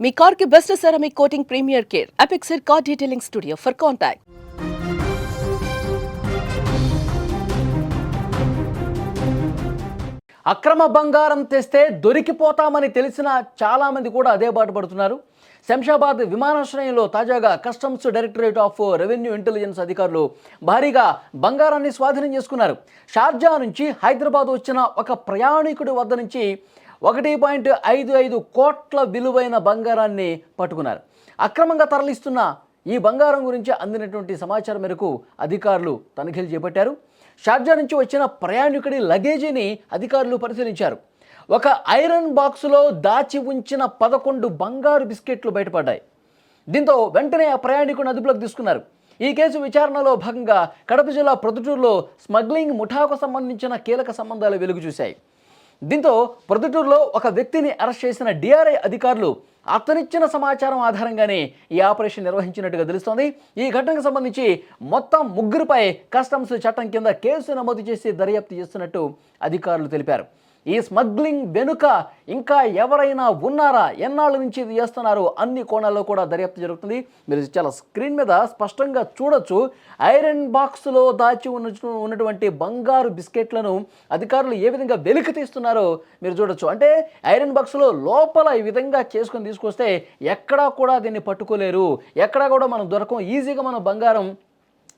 మీ కార్కి best ceramic coating premier care. Apexer car detailing studio for contact అక్రమ బంగారం తెస్తే దొరికిపోతామని తెలిసిన చాలామంది కూడా అదే బాట పడుతున్నారు. శంషాబాద్ విమానాశ్రయంలో తాజాగా customs directorate of revenue intelligence అధికారులు భారీగా బంగారాన్ని స్వాధీనం చేసుకున్నారు. షార్జా నుంచి హైదరాబాద్ వచ్చిన ఒక ప్రయాణికుడి వద్ద నుంచి ఒకటి పాయింట్ ఐదు ఐదు కోట్ల విలువైన బంగారాన్ని పట్టుకున్నారు. అక్రమంగా తరలిస్తున్న ఈ బంగారం గురించి అందినటువంటి సమాచారం మేరకు అధికారులు తనిఖీలు చేపట్టారు. షార్జా నుంచి వచ్చిన ప్రయాణికుడి లగేజీని అధికారులు పరిశీలించారు. ఒక ఐరన్ బాక్సులో దాచి ఉంచిన పదకొండు బంగారు బిస్కెట్లు బయటపడ్డాయి. దీంతో వెంటనే ఆ ప్రయాణికుని అదుపులోకి తీసుకున్నారు. ఈ కేసు విచారణలో భాగంగా కడప జిల్లా ప్రొద్దుటూరులో స్మగ్లింగ్ ముఠాకు సంబంధించిన కీలక సంబంధాలు వెలుగు చూశాయి దీంతో ప్రొద్దుటూరులో ఒక వ్యక్తిని అరెస్ట్ చేసిన డిఆర్ఐ అధికారులు అతనిచ్చిన సమాచారం ఆధారంగానే ఈ ఆపరేషన్ నిర్వహించినట్టుగా తెలుస్తోంది. ఈ ఘటనకు సంబంధించి మొత్తం ముగ్గురిపై కస్టమ్స్ చట్టం కింద కేసు నమోదు చేసి దర్యాప్తు చేస్తున్నట్టు అధికారులు తెలిపారు. ఈ స్మగ్లింగ్ వెనుక ఇంకా ఎవరైనా ఉన్నారా? ఎన్నాళ్ళ నుంచి ఇది చేస్తున్నారు? అన్ని కోణాల్లో కూడా దర్యాప్తు జరుగుతుంది. మీరు చాలా స్క్రీన్ మీద స్పష్టంగా చూడొచ్చు. ఐరన్ బాక్స్లో దాచి ఉన్న ఉన్నటువంటి బంగారు బిస్కెట్లను అధికారులు ఏ విధంగా వెలికి తీస్తున్నారో మీరు చూడొచ్చు. అంటే ఐరన్ బాక్స్లో లోపల ఈ విధంగా చేసుకొని తీసుకొస్తే ఎక్కడా కూడా దీన్ని పట్టుకోలేరు. ఎక్కడా కూడా మనం దొరకం. ఈజీగా మనం బంగారం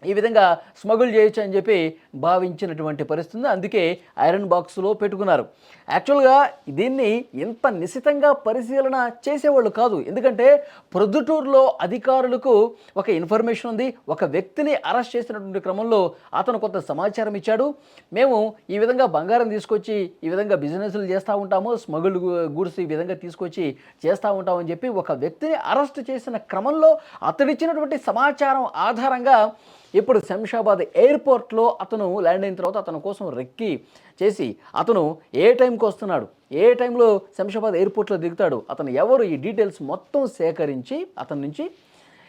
ఈ విధంగా స్మగుల్ చేయొచ్చు అని చెప్పి భావించినటువంటి పరిస్థితి అందుకే ఐరన్ బాక్స్లో పెట్టుకున్నారు. యాక్చువల్గా దీన్ని ఇంత నిశితంగా పరిశీలన చేసేవాళ్ళు కాదు. ఎందుకంటే ప్రొద్దుటూరులో అధికారులకు ఒక ఇన్ఫర్మేషన్ ఉంది. ఒక వ్యక్తిని అరెస్ట్ చేసినటువంటి క్రమంలో అతను కొంత సమాచారం ఇచ్చాడు. మేము ఈ విధంగా బంగారం తీసుకొచ్చి ఈ విధంగా బిజినెస్లు చేస్తూ ఉంటాము. స్మగుల్ గూడ్స్ ఈ విధంగా తీసుకొచ్చి చేస్తూ ఉంటామని చెప్పి ఒక వ్యక్తిని అరెస్ట్ చేసిన క్రమంలో అతడిచ్చినటువంటి సమాచారం ఆధారంగా ఇప్పుడు శంషాబాద్ ఎయిర్పోర్ట్లో అతను ల్యాండ్ అయిన తర్వాత అతని కోసం రెక్కి చేసి అతను ఏ టైంకి వస్తున్నాడు? ఏ టైంలో శంషాబాద్ ఎయిర్పోర్ట్లో దిగుతాడు? అతను ఎవరు? ఈ డీటెయిల్స్ మొత్తం సేకరించి అతని నుంచి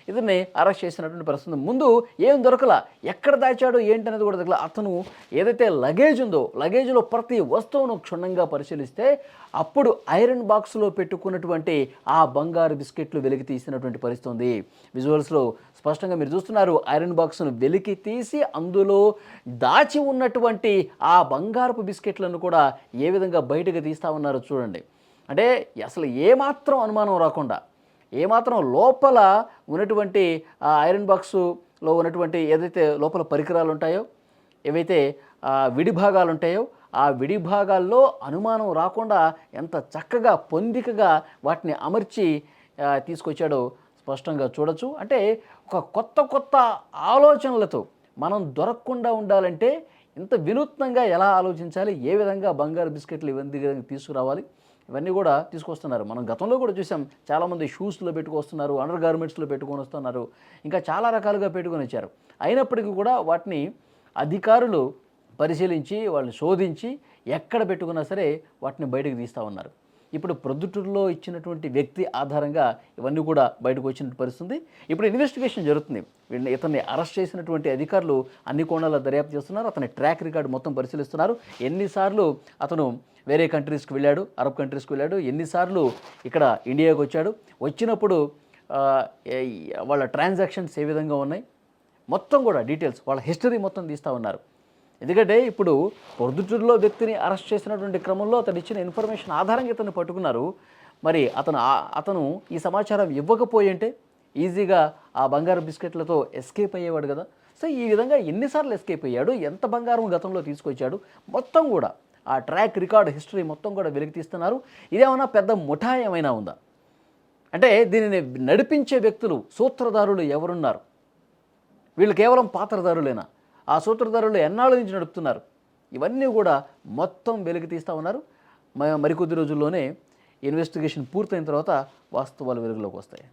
ఇతన్ని అరెస్ట్ చేసినటువంటి పరిస్థితి ముందు ఏం దొరకల? ఎక్కడ దాచాడు ఏంటనేది కూడా దొరకల. అతను ఏదైతే లగేజ్ ఉందో లగేజ్లో ప్రతి వస్తువును క్షుణ్ణంగా పరిశీలిస్తే అప్పుడు ఐరన్ బాక్స్లో పెట్టుకున్నటువంటి ఆ బంగారు బిస్కెట్లు వెలికి తీసినటువంటి పరిస్థితి ఉంది. విజువల్స్లో స్పష్టంగా మీరు చూస్తున్నారు ఐరన్ బాక్స్ను వెలికి తీసి అందులో దాచి ఉన్నటువంటి ఆ బంగారపు బిస్కెట్లను కూడా ఏ విధంగా బయటకు తీస్తా ఉన్నారో చూడండి. అంటే అసలు ఏమాత్రం అనుమానం రాకుండా ఏమాత్రం లోపల ఉన్నటువంటి ఆ ఐరన్ బాక్సులో ఉన్నటువంటి ఏదైతే లోపల పరికరాలు ఉంటాయో ఏవైతే విడి భాగాలు ఉంటాయో ఆ విడి భాగాల్లో అనుమానం రాకుండా ఎంత చక్కగా పొందికగా వాటిని అమర్చి తీసుకొచ్చాడో స్పష్టంగా చూడొచ్చు. అంటే ఒక కొత్త కొత్త ఆలోచనలతో మనం దొరకకుండా ఉండాలంటే ఇంత వినూత్నంగా ఎలా ఆలోచించాలి ఏ విధంగా బంగారు బిస్కెట్లు ఇవన్నీ తీసుకురావాలి ఇవన్నీ కూడా తీసుకొస్తున్నారు. మనం గతంలో కూడా చూసాం చాలామంది షూస్లో పెట్టుకొస్తున్నారు అండర్ గార్మెంట్స్లో పెట్టుకొని వస్తున్నారు ఇంకా చాలా రకాలుగా పెట్టుకొని వచ్చారు. అయినప్పటికీ కూడా వాటిని అధికారులు పరిశీలించి వాళ్ళని శోధించి ఎక్కడ పెట్టుకున్నా సరే వాటిని బయటకు తీస్తూ ఉన్నారు. ఇప్పుడు ప్రొద్దుటూరులో ఇచ్చినటువంటి వ్యక్తి ఆధారంగా ఇవన్నీ కూడా బయటకు వచ్చిన పరిస్థితుంది. ఇప్పుడు ఇన్వెస్టిగేషన్ జరుగుతుంది. వీళ్ళని ఇతన్ని అరెస్ట్ చేసినటువంటి అధికారులు అన్ని కోణాల దర్యాప్తు చేస్తున్నారు. అతని ట్రాక్ రికార్డు మొత్తం పరిశీలిస్తున్నారు. ఎన్నిసార్లు అతను వేరే కంట్రీస్కి వెళ్ళాడు అరబ్ కంట్రీస్కి వెళ్ళాడు ఎన్నిసార్లు ఇక్కడ ఇండియాకి వచ్చాడు. వచ్చినప్పుడు వాళ్ళ ట్రాన్సాక్షన్స్ ఏ విధంగా ఉన్నాయి? మొత్తం కూడా డీటెయిల్స్ వాళ్ళ హిస్టరీ మొత్తం తీస్తూ ఉన్నారు. ఎందుకంటే ఇప్పుడు పొద్దుటూరులో వ్యక్తిని అరెస్ట్ చేసినటువంటి క్రమంలో అతను ఇచ్చిన ఇన్ఫర్మేషన్ ఆధారంగా ఇతను పట్టుకున్నారు. మరి అతను అతను ఈ సమాచారం ఇవ్వకపోయింటే ఈజీగా ఆ బంగారు బిస్కెట్లతో ఎస్కేప్ అయ్యేవాడు కదా. సో ఈ విధంగా ఎన్నిసార్లు ఎస్కేప్ అయ్యాడు? ఎంత బంగారం గతంలో తీసుకొచ్చాడు? మొత్తం కూడా ఆ ట్రాక్ రికార్డ్ హిస్టరీ మొత్తం కూడా వెలికి తీస్తున్నారు. ఇదేమన్నా పెద్ద ముఠా ఏమైనా ఉందా? అంటే దీనిని నడిపించే వ్యక్తులు సూత్రధారులు ఎవరున్నారు? వీళ్ళు కేవలం పాత్రధారులేనా? ఆ సూత్రధారులు ఎన్నాళ్ళ నుంచి నడుపుతున్నారు? ఇవన్నీ కూడా మొత్తం వెలికి తీస్తూ ఉన్నారు. మరికొద్ది రోజుల్లోనే ఇన్వెస్టిగేషన్ పూర్తయిన తర్వాత వాస్తవాలు వెలుగులోకి వస్తాయి.